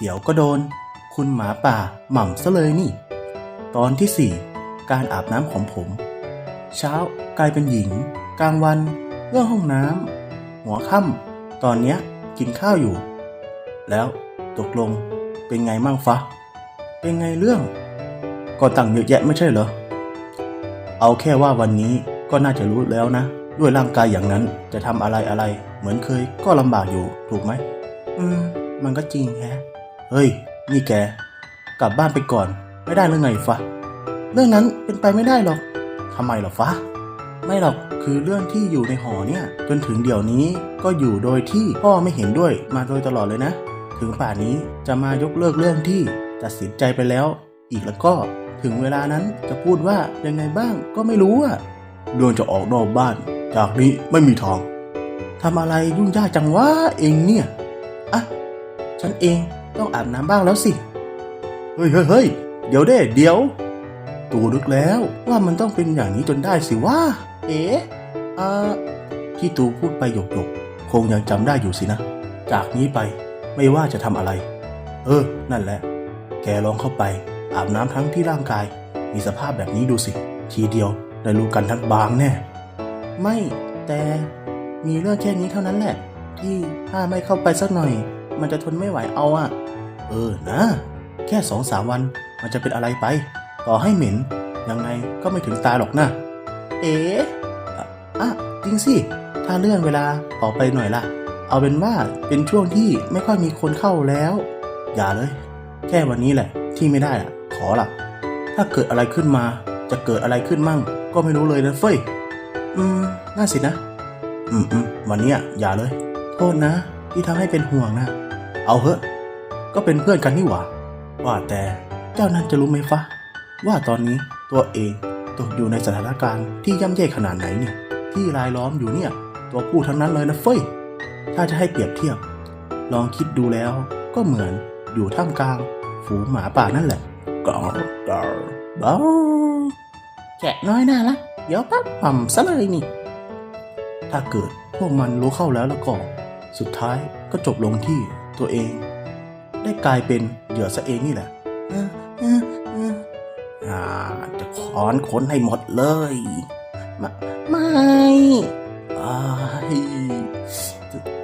เดี๋ยวก็โดน คุณหมาป่าหม่ำซะเลยนี่ ตอนที่สี่การอาบน้ำของผม เช้ากลายเป็นหญิง กลางวัน เรื่องห้องน้ำหัวค่ำตอนเนี้ยกินข้าวอยู่ แล้วตกลงเป็นไงมั่งฟะ เป็นไงเรื่อง ก็ตั้งเยอะแยะไม่ใช่เหรอ เอาแค่ว่าวันนี้ก็น่าจะรู้แล้วนะ ด้วยร่างกายอย่างนั้นจะทำอะไรอะไร เหมือนเคยก็ลำบากอยู่ถูกไหม อืม มันก็จริงแฮะ เฮ้ย นี่แก กลับบ้านไปก่อน ไม่ได้หรือไงฟะ เรื่องนั้นเป็นไปไม่ได้หรอกทำไมหรอฟะ ไม่หรอกคือเรื่องที่อยู่ในหอเนี่ย จนถึงเดี๋ยวนี้ก็อยู่โดยที่พ่อไม่เห็นด้วยมาโดยตลอดเลยนะ ถึงป่านนี้จะมายกเลิกเรื่องที่ตัดสินใจไปแล้ว อีกแล้วก็ถึงเวลานั้นจะพูดว่ายังไงบ้างก็ไม่รู้อะเรื่องจะออกนอกบ้าน จากนี้ไม่มีทางทำอะไรยุ่งยากจังวะเองเนี่ย อะ ฉันเอง ต้องอาบน้ำบ้างแล้วสิเฮ้ยเฮ้ยเฮ้ยเดี๋ยวเด้เดี๋ยว ตูนึกแล้วว่ามันต้องเป็นอย่างนี้จนได้สิว่า เอ๋อ่าที่ตูพูดไปหยกหยกคงยังจำได้อยู่สินะ จากนี้ไปไม่ว่าจะทำอะไร เออ นั่นแหละ แกลองเข้าไป อาบน้ำทั้งที่ร่างกาย มีสภาพแบบนี้ดูสิ ทีเดียวได้รู้กันทั้งบางแน่ ไม่แต่มีเรื่องแค่นี้เท่านั้นแหละ ที่ถ้าไม่เข้าไปสักหน่อย มันจะทนไม่ไหวเอาอะเออนะ แค่สองสามวันมันจะเป็นอะไรไป ต่อให้เหม็นยังไงก็ไม่ถึงตายหรอกนะเอ๋อะอะจริงสิถ้าเลื่อนเวลาออกไปหน่อยล่ะ เอาเป็นว่าเป็นช่วงที่ไม่ค่อยมีคนเข้าแล้ว อย่าเลย แค่วันนี้แหละ ที่ไม่ได้อะขอละถ้าเกิดอะไรขึ้นมา จะเกิดอะไรขึ้นมั่ง ก็ไม่รู้เลยนะเฟ้ยอืมน่าสินะ อืมอืมวันนี้ยอย่าเลย โทษนะ ที่ทำให้เป็นห่วงนะ เอาเหอะ ก็เป็นเพื่อนกันนี่หว่า ว่าแต่เจ้านั้นจะรู้ไหมฟะ ว่าตอนนี้ตัวเองตกอยู่ในสถานการณ์ที่ย่ำแย่ขนาดไหนเนี่ย ที่รายล้อมอยู่เนี่ย ตัวผู้ทั้งนั้นเลยนะเฟ้ย ถ้าจะให้เปรียบเทียบ ลองคิดดูแล้วก็เหมือนอยู่ท่ามกลาง ฝูงหมาป่านั่นแหละกอร์กอร์บอแกะน้อยน่าละเดี๋ยวปั๊บปั่มซะเลยนี่ ถ้าเกิดพวกมันรู้เข้าแล้วแล้วก็ สุดท้ายก็จบลงที่ ตัวเอง ได้กลายเป็นเหยื่อซะเองนี่แหละอ่าจะคอนค้นให้หมดเลยไม่ไม่อ้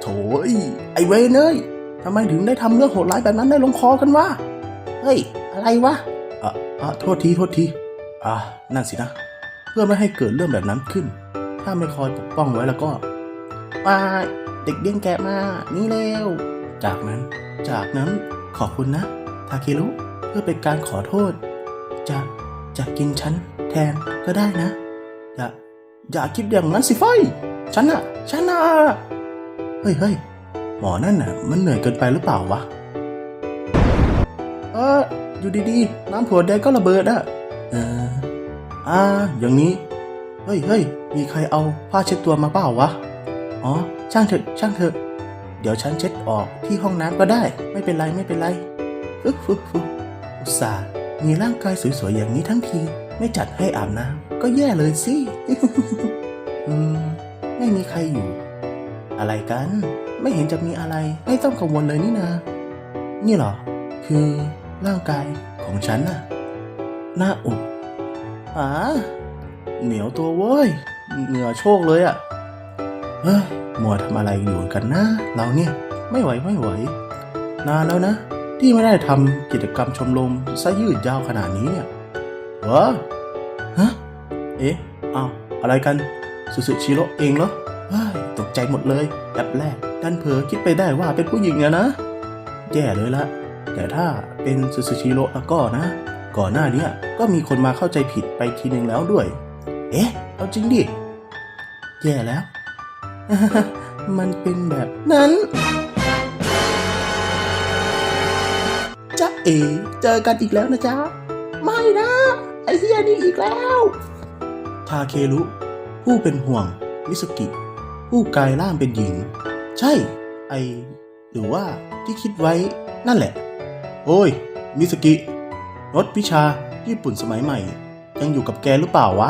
โถยไอเวนเอ้ยทำไมถึงได้ทำเรื่องโหดร้ายแบบนั้นได้ลงคอกันวะ เฮ้ย อะไรวะอะอะโทษที โทษที อะนั่นสินะ เพื่อไม่ให้เกิดเรื่องแบบนั้นขึ้น ถ้าไม่คอยปกป้องไว้แล้วก็มาเด็กเดี้ยงแกะมา นี่เร็ว จากนั้น จากนั้นขอบคุณนะ ทาเครุ เพื่อเป็นการขอโทษ จะจะกินฉันแทนก็ได้นะ อย่า อย่าคิดอย่างนั้นสิไฟ ฉันอะฉันอะเฮ้ยเฮ้ยหมอนั่นน่ะ มันเหนื่อยเกินไปหรือเปล่าวะ เอออยู่ดีๆ น้ำถั่วแดงก็ระเบิดอะเอออ่า อย่างนี้ เฮ้ยเฮ้ยมีใครเอาผ้าเช็ดตัวมาเปล่าวะ อ๋อ ช่างเถอะ ช่างเถอะ เดี๋ยวฉันเช็ดออกที่ห้องน้ำก็ได้ ไม่เป็นไรไม่เป็นไรฟึ๊บฟึ๊บฟึ๊บอุตส่าห์มีร่างกายสวยๆอย่างนี้ทั้งที ไม่จัดให้อาบน้ำก็แย่เลยสิ อืม ไม่มีใครอยู่ อะไรกัน ไม่เห็นจะมีอะไร ไม่ต้องกังวลเลยนี่นานี่หรอ คือร่างกายของฉันน่ะ หน้าอกอ่าเหนียวตัวเว้ย เหงื่อโชกเลยอะ่ะ เฮ้ยมัวทำอะไรอยู่กันนะ เราเนี่ยไม่ไหวไม่ไหว นานแล้วนะ ที่ไม่ได้ทำกิจกรรมชมรมซะยืดยาวขนาดนี้เนี่ยเหรอฮะเอ๊ะอ้าวอะไรกันสุสุชิโร่เองเหรอเฮ้ยตกใจหมดเลยแอบแรกดันเผลอคิดไปได้ว่าเป็นผู้หญิงอะนะ แย่เลยละ แต่ถ้าเป็นซูซูชิโร่แล้วก็นะ ก่อนหน้านี้ก็มีคนมาเข้าใจผิดไปทีหนึ่งแล้วด้วย เอ๊ะ เอาจริงดิ แย่แล้ว มันเป็นแบบนั้นจ๊ะเอ๋เจอกันอีกแล้วนะจ๊ะ ไม่นะ ไอเฮียนี่อีกแล้ว ทาเครุผู้เป็นห่วง มิสุกิ ผู้กลายร่างเป็นหญิง ใช่ ไอ หรือว่าที่คิดไว้นั่นแหละ โอ้ย มิสกิ รถวิชาญี่ปุ่นสมัยใหม่ ยังอยู่กับแกหรือเปล่าวะ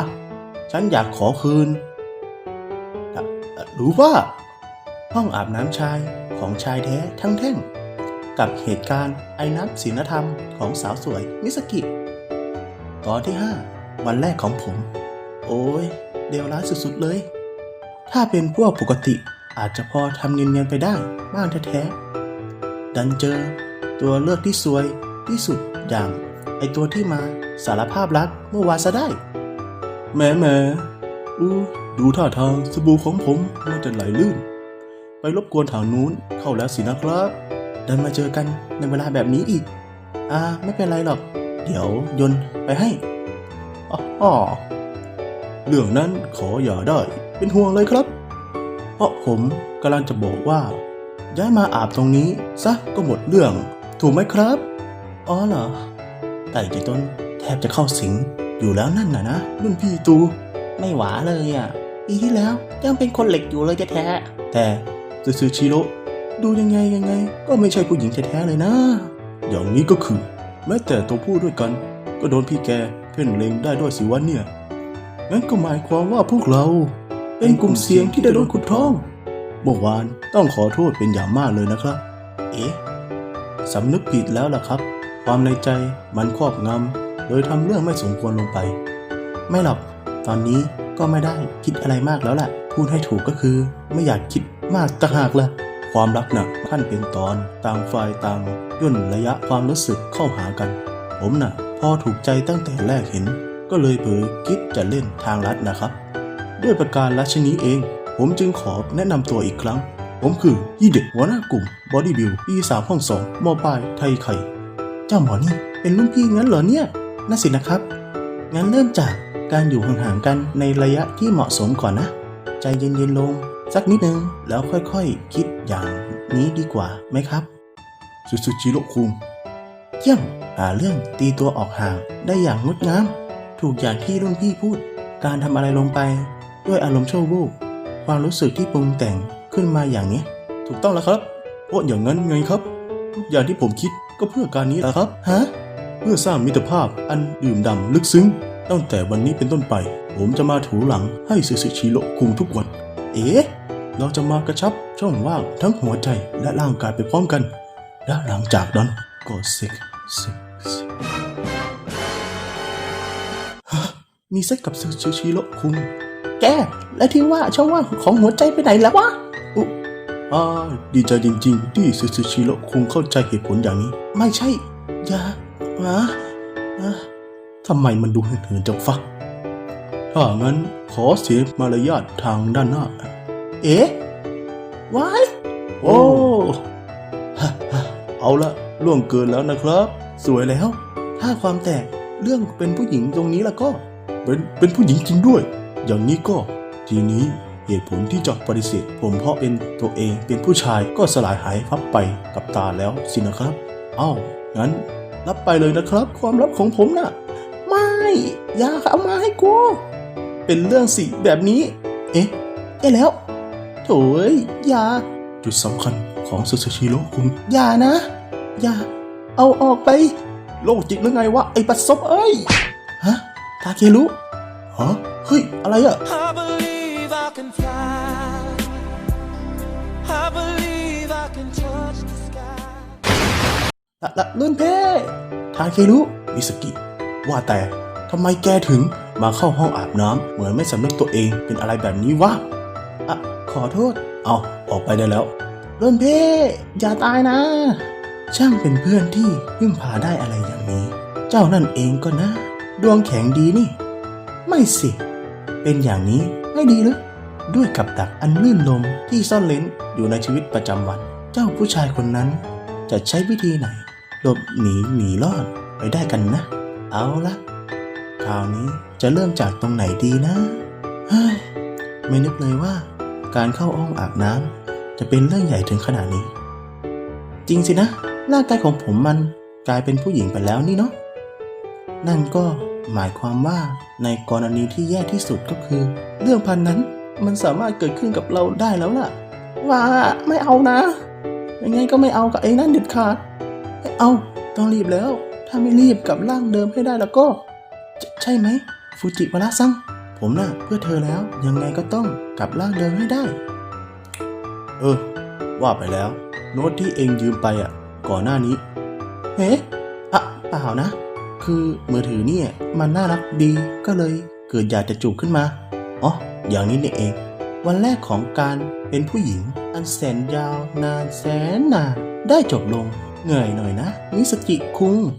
ฉันอยากขอคืน รือว่า ห้องอาบน้ำชายของชายแท้ทั้งแท่ง กับเหตุการณ์ไอ้น้ำศีลธรรมของสาวสวยมิสกิ ตอนที่ 5 วันแรกของผม โอ้ยเดวร้ายสุดๆเลย ถ้าเป็นพวกปกติอาจจะพอทำเนียนๆไปได้บ้างแท้ๆดันเจอตัวเลือกที่สวยที่สุดอย่างไอตัวที่มาสารภาพรักเมื่อวานซะได้แหม่แหมอู้ ดูท่าทางสบู่ของผมมันจะไหลลื่น ไปรบกวนทางนู้นเข้าแล้วสินะครับดันมาเจอกันในเวลาแบบนี้อีก อ่า ไม่เป็นไรหรอก เดี๋ยวยนไปให้อ๋อเรื่องนั้นขออย่าได้ เป็นห่วงเลยครับ เพราะผมกำลังจะบอกว่า ย้ายมาอาบตรงนี้ซะก็หมดเรื่อง ถูกไหมครับ อ๋อเหรอไก่จีต้นแทบจะเข้าสิงอยู่แล้วนั่นน่ะนะรุ่นพี่ตู ไม่หวาเลยอะ ปีที่แล้วยังเป็นคนเหล็กอยู่เลยแท้ๆแต่ซูซูชิโร่ดูยังไงยังไง ก็ไม่ใช่ผู้หญิงแท้ๆเลยนะ อย่างนี้ก็คือ แม้แต่ตัวผู้ด้วยกัน ก็โดนพี่แกเพ่นเล็งได้ด้วยสิวะเนี่ยงั้นก็หมายความว่าพวกเรา เป็นกลุ่มเสี่ยงที่ได้โดนขุดท้องเมื่อวานต้องขอโทษเป็นอย่างมากเลยนะครับ เอ๊ะสำนึกผิดแล้วล่ะครับ ความในใจมันครอบงำโดยทำเรื่องไม่สมควรลงไป ไม่หรอกตอนนี้ ก็ไม่ได้คิดอะไรมากแล้วแหละพูดให้ถูกก็คือ ไม่อยากคิดมากต่างหากละความรักหนักขั้นเป็นตอนต่างฝ่ายต่างย่นระยะความรู้สึกเข้าหากัน ผมน่ะ พอถูกใจตั้งแต่แรกเห็น ก็เลยเผลอคิดจะเล่นทางลัดนะครับ ด้วยประการลัชนี้เอง ผมจึงขอแนะนำตัวอีกครั้ง ผมคือยี่เด็กหัวหน้ากลุ่มบอดี้บิวปีสามห้องสองมอปลายไทยไข่ เจ้าหมอนี่เป็นรุ่นพี่งั้นเหรอเนี่ยน่าสินะครับ งั้นเริ่มจาก การอยู่ห่างๆกันในระยะที่เหมาะสมก่อนนะ ใจเย็นๆลง สักนิดนึงแล้วค่อยๆคิดอย่างนี้ดีกว่าไหมครับสุสุจิโรคุงเยี่ยมหาเรื่องตีตัวออกห่างได้อย่างงดงาม ถูกอย่างที่รุ่นพี่พูด การทำอะไรลงไป ด้วยอารมณ์ชั่ววูบความรู้สึกที่ปรุงแต่งขึ้นมาอย่างนี้ ถูกต้องแล้วครับเพราะอย่างนั้นไงครับทุกอย่างที่ผมคิดก็เพื่อการนี้แหละครับฮะเพื่อสร้างมิตรภาพอันดื่มด่ำลึกซึ้ง ตั้งแต่วันนี้เป็นต้นไป ผมจะมาถูหลังให้ซึซึชิโร่คุงทุกวัน เอ๊ะ เราจะมากระชับช่องว่างทั้งหัวใจและร่างกายไปพร้อมกัน และหลังจากนั้นก็เซ็กเซ็กเซ็กมีเซ็กกับซึซึชิโร่คุงแก และที่ว่าช่องว่างของหัวใจไปไหนแล้ววะอุอ่าดีใจจริง ๆ ที่ซึซึชิโร่คุงเข้าใจเหตุผลอย่างนี้ ไม่ใช่ อย่าอะอะ ทำไมมันดูเหินๆจังฟักถ้างั้นขอเสียมารยาททางด้านหน้า เอ๊ะวายโอ้ฮะฮะเอาละล่วงเกินแล้วนะครับ สวยแล้ว ถ้าความแตกเรื่องเป็นผู้หญิงตรงนี้แล้วก็ เป็นเป็นผู้หญิงจริงด้วย อย่างนี้ก็ ทีนี้เหตุผลที่จะปฏิเสธผมเพราะเป็นตัวเองเป็นผู้ชายก็สลายหายพับไปกับตาแล้วสินะครับ เอ้างั้นรับไปเลยนะครับ ความลับของผมน่ะ ไม่อย่าเอามาให้กูเป็นเรื่องสิแบบนี้ เอ๊ะเอ๊ะแล้วโถ่เอ้ยอย่าจุดสำคัญของซูซูชิโร่คุณอย่านะ อย่า เอาออกไป โลกจิตหรือไงวะ ไอ้ปัสซบเอ้ย ฮะ ทาเครุฮะเฮ้ย อะไรอะ I believe I can fly. I believe I can touch the sky. ละละรุ่นเพ่ทาเครุมิสกิ ว่าแต่ ทำไมแกถึงมาเข้าห้องอาบน้ำเหมือนไม่สำนึกตัวเองเป็นอะไรแบบนี้วะอะขอโทษ เอาออกไปได้แล้วรุ่นเพ่อย่าตายนะ ช่างเป็นเพื่อนที่พึ่งพาได้อะไรอย่างนี้ เจ้านั่นเองก็นะ ดวงแข็งดีนี่ ไม่สิ เป็นอย่างนี้ไม่ดีหรือด้วยกับดักอันลื่นลมที่ซ่อนเลนอยู่ในชีวิตประจำวัน เจ้าผู้ชายคนนั้น จะใช้วิธีไหน หลบหนีหนีรอดไปได้กันนะ เอาละ คราวนี้จะเริ่มจากตรงไหนดีนะเฮ้ยไม่นึกเลยว่า การเข้าห้องอาบน้ำจะเป็นเรื่องใหญ่ถึงขนาดนี้ จริงสินะ ร่างกายของผมมันกลายเป็นผู้หญิงไปแล้วนี่เนาะนั่นก็หมายความว่าในกรณีที่แย่ที่สุดก็คือ เรื่องพันนั้นมันสามารถเกิดขึ้นกับเราได้แล้วล่ะ ว่าไม่เอานะ ยังไงก็ไม่เอากับไอ้นั่นเด็ดขาดไม่เอาต้องรีบแล้ว ถ้าไม่รีบกลับร่างเดิมให้ได้แล้วก็ ใชใช่ไหม ฟูจิวาระซัง ผมน่ะเพื่อเธอแล้วยังไงก็ต้องกลับร่างเดิมให้ได้ เออ ว่าไปแล้ว โน้ตที่เองยืมไปอะ ก่อนหน้านี้ เฮ้อะเปล่านะ คือมือถือเนี่ยมันน่ารักดีก็เลยเกิดอยากจะจูบขึ้นมา อ๋อ อย่างนี้นี่เอง วันแรกของการเป็นผู้หญิง อันแสนยาวนานแสนนานได้จบลง เหนื่อยหน่อยนะมิสกิคุง